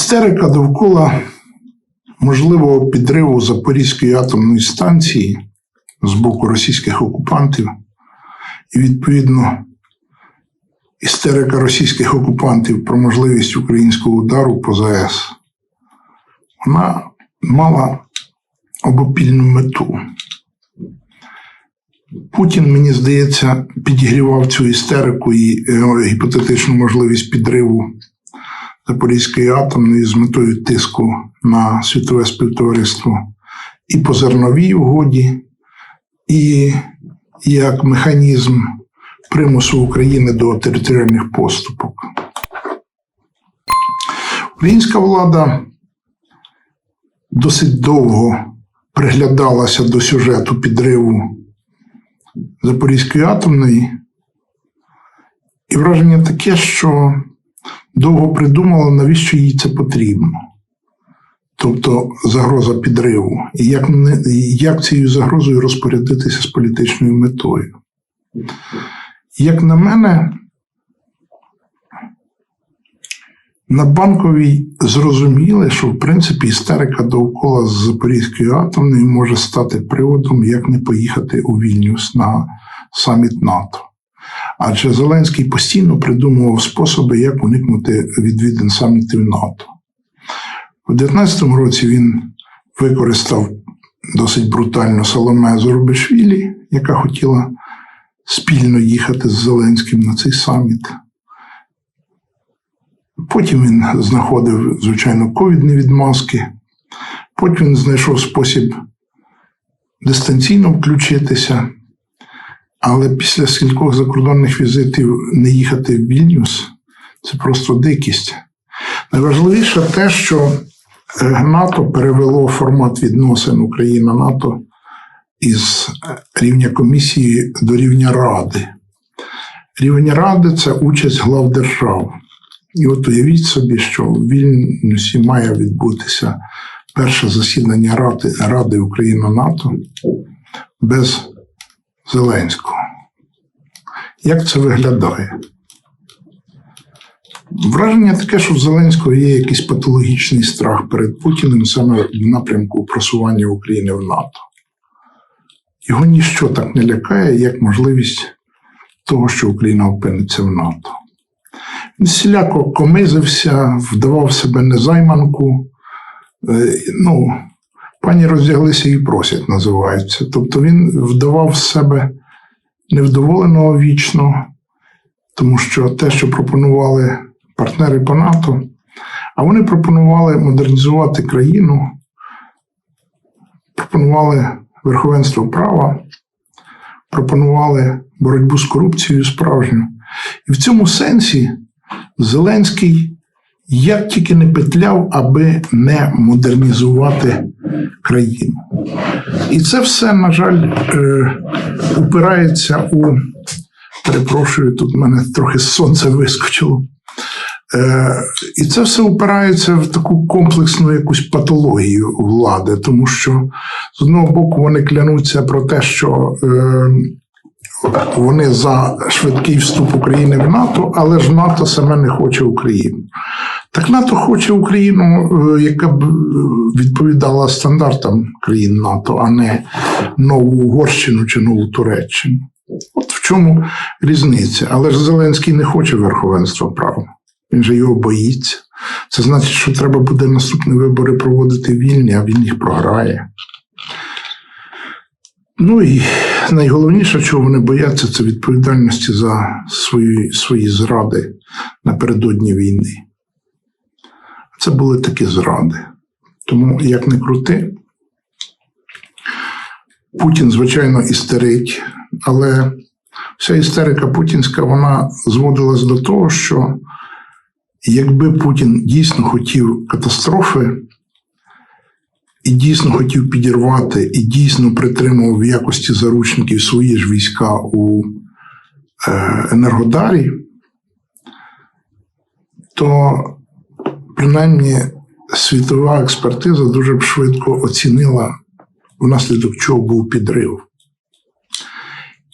Істерика довкола можливого підриву Запорізької атомної станції з боку російських окупантів, і відповідно істерика російських окупантів про можливість українського удару по ЗАЕС, вона мала обопільну мету. Путін, мені здається, підігрівав цю істерику і е, гіпотетичну можливість підриву Запорізької атомної з метою тиску на світове співтовариство і по зерновій угоді, і як механізм примусу України до територіальних поступок. Українська влада досить довго приглядалася до сюжету підриву Запорізької атомної, і враження таке, що довго придумала, навіщо їй це потрібно. Тобто загроза підриву, і як, не- як цією загрозою розпорядитися з політичною метою. Як на мене, на банковій зрозуміли, що в принципі істерика довкола з Запорізької атомної може стати приводом, як не поїхати у Вільнюс на саміт НАТО. Адже Зеленський постійно придумував способи, як уникнути відвідин самітів НАТО. У 2019 році він використав досить брутально Соломе Зорбишвілі, яка хотіла спільно їхати з Зеленським на цей саміт. Потім він знаходив, звичайно, ковідні відмазки. Потім він знайшов спосіб дистанційно включитися. Але після скількох закордонних візитів не їхати в Вільнюс це просто дикість. Найважливіше те, що е, НАТО перевело формат відносин Україна-НАТО із е, рівня комісії до рівня Ради. Рівень Ради це участь глав держав. І от уявіть собі, що в Вільнюсі має відбутися перше засідання Ради, Ради Україна-НАТО без Зеленського. Як це виглядає? Враження таке, що в Зеленського є якийсь патологічний страх перед Путіним саме в напрямку просування України в НАТО. Його ніщо так не лякає, як можливість того, що Україна опиниться в НАТО. Він всіляко комизився, вдавав себе незайманку. Е, Ну, пані роздяглися і просять, називається. Тобто він вдавав з себе невдоволеного вічно, тому що те, що пропонували партнери по НАТО, а вони пропонували модернізувати країну, пропонували верховенство права, пропонували боротьбу з корупцією справжню. І в цьому сенсі Зеленський як тільки не петляв, аби не модернізувати країну. І це все, на жаль, е, упирається у. Перепрошую, тут в мене трохи сонце вискочило. Е, і це все упирається в таку комплексну якусь патологію влади, тому що з одного боку вони клянуться про те, що е, вони за швидкий вступ України в НАТО, але ж НАТО саме не хоче Україну. Так НАТО хоче Україну, е, яка б е, відповідала стандартам країн НАТО, а не нову Угорщину чи нову Туреччину. От в чому різниця. Але ж Зеленський не хоче верховенства права. Він же його боїться. Це значить, що треба буде наступні вибори проводити вільні, а він їх програє. Ну і найголовніше, чого вони бояться, це відповідальності за свої, свої зради напередодні війни. Це були такі зради. Тому, як не крути, Путін, звичайно, істерить, але вся істерика путінська вона зводилась до того, що якби Путін дійсно хотів катастрофи, і дійсно хотів підірвати, і дійсно притримував в якості заручників свої ж війська у е, Енергодарі, то принаймні світова експертиза дуже б швидко оцінила, внаслідок чого був підрив.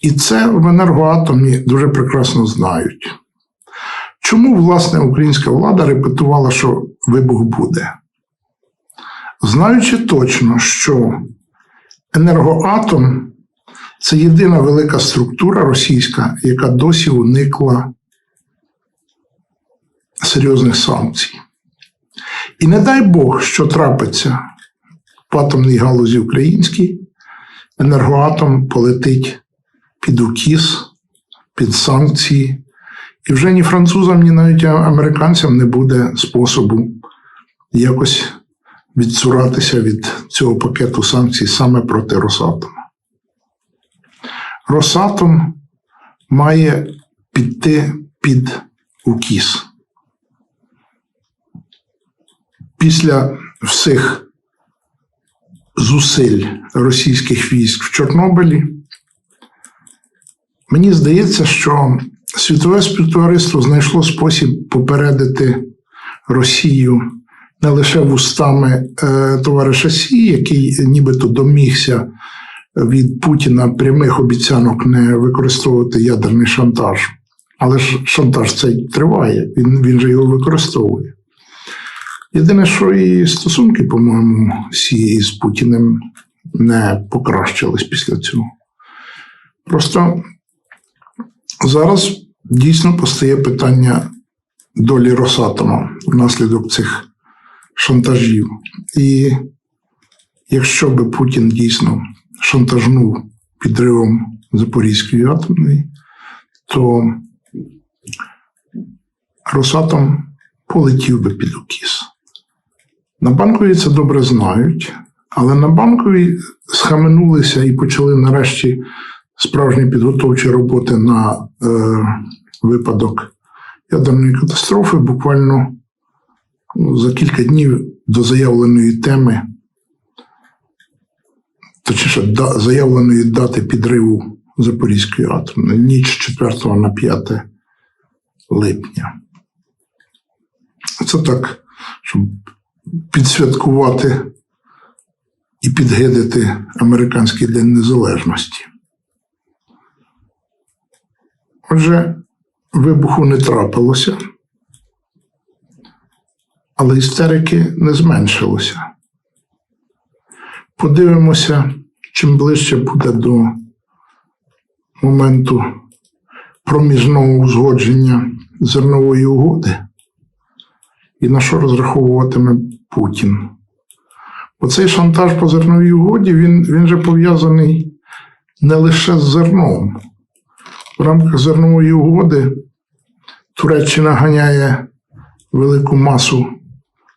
І це в енергоатомі дуже прекрасно знають. Чому власне українська влада репетувала, що вибух буде. Знаючи точно, що енергоатом це єдина велика структура російська, яка досі уникла серйозних санкцій. І не дай Бог, що трапиться в атомній галузі українській, енергоатом полетить під укіс, під санкції, і вже ні французам, ні навіть американцям не буде способу якось відцуратися від цього пакету санкцій саме проти Росатома. Росатом має піти під укіс. Після всіх зусиль російських військ в Чорнобилі, мені здається, що світове співтовариство знайшло спосіб попередити Росію не лише вустами е, товариша Сі, який нібито домігся від Путіна прямих обіцянок не використовувати ядерний шантаж. Але ж шантаж цей триває, він, він же його використовує. Єдине, що і стосунки, по-моєму, Сі з Путіним не покращились після цього. Просто зараз дійсно постає питання долі Росатома внаслідок цих шантажів. І якщо би Путін дійсно шантажнув підривом Запорізької атомної, то Росатом полетів би під укіс. На банкові це добре знають, але на банкові схаменулися і почали нарешті справжні підготовчі роботи на е, випадок ядерної катастрофи буквально ну, за кілька днів до заявленої теми, точніше, да, заявленої дати підриву Запорізької атомної, ніч 4 на 5 липня. Це так, щоб підсвяткувати і підгидати американський День Незалежності. Отже, вибуху не трапилося, але істерики не зменшилося. Подивимося, чим ближче буде до моменту проміжного узгодження зернової угоди і на що розраховуватиме Путін. Оцей шантаж по зерновій угоді він, він же пов'язаний не лише з зерном. В рамках зернової угоди Туреччина ганяє велику масу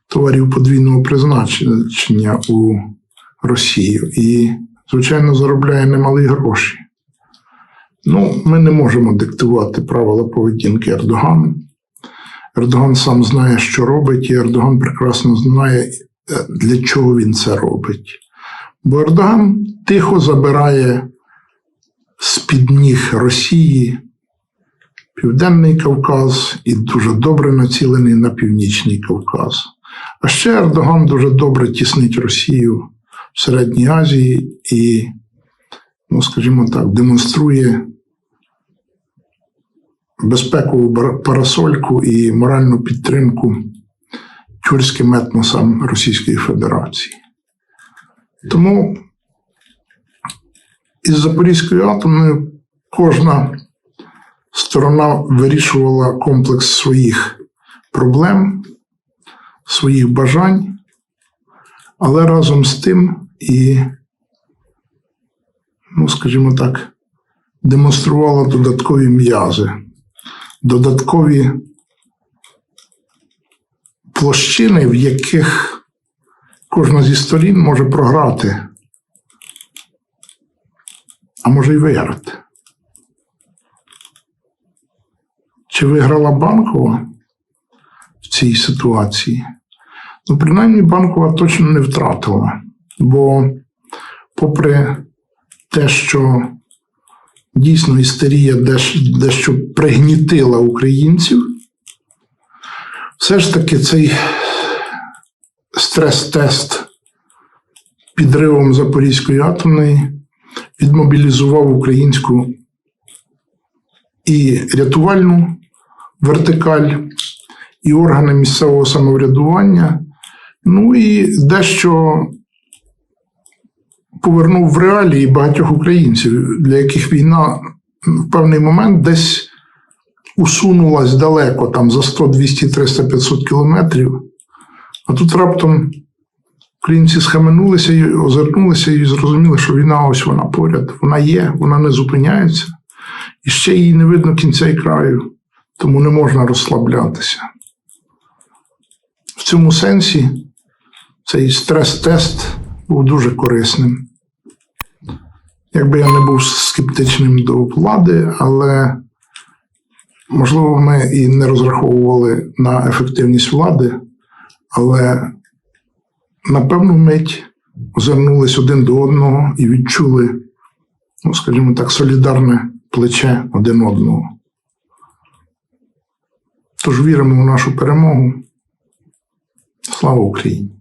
товарів подвійного призначення у Росію і, звичайно, заробляє немалі гроші. Ну, ми не можемо диктувати правила поведінки Ердогану. Ердоган сам знає, що робить, і Ердоган прекрасно знає, е, для чого він це робить. Бо Ердоган тихо забирає з-під ніг Росії Південний Кавказ і дуже добре націлений на Північний Кавказ. А ще Ердоган дуже добре тіснить Росію в Середній Азії і, ну, скажімо так, демонструє безпекову парасольку і моральну підтримку тюркським етносам Російської Федерації. Тому із Запорізькою атомною кожна сторона вирішувала комплекс своїх проблем, своїх бажань, але разом з тим і, ну, скажімо так, демонструвала додаткові м'язи, додаткові площини, в яких кожна зі сторін може програти, а може й виграти. Чи виграла банкова в цій ситуації? Ну, принаймні, банкова точно не втратила. Бо, попри те, що дійсно істерія дещо пригнітила українців, все ж таки цей стрес-тест підривом Запорізької атомної відмобілізував українську і рятувальну вертикаль, і органи місцевого самоврядування. Ну і дещо повернув в реалії багатьох українців, для яких війна в певний момент десь усунулась далеко, там за 100, 200, 300, 500 кілометрів. А тут раптом українці схаменулися і озирнулися і зрозуміли, що війна ось вона поряд. Вона є, вона не зупиняється. І ще їй не видно кінця і краю, тому не можна розслаблятися. В цьому сенсі цей стрес-тест був дуже корисним. Якби я не був скептичним до влади, але можливо, ми і не розраховували на ефективність влади, але на певну мить озирнулись один до одного і відчули, ну, скажімо так, солідарне плече один одного. Тож віримо в нашу перемогу. Слава Україні!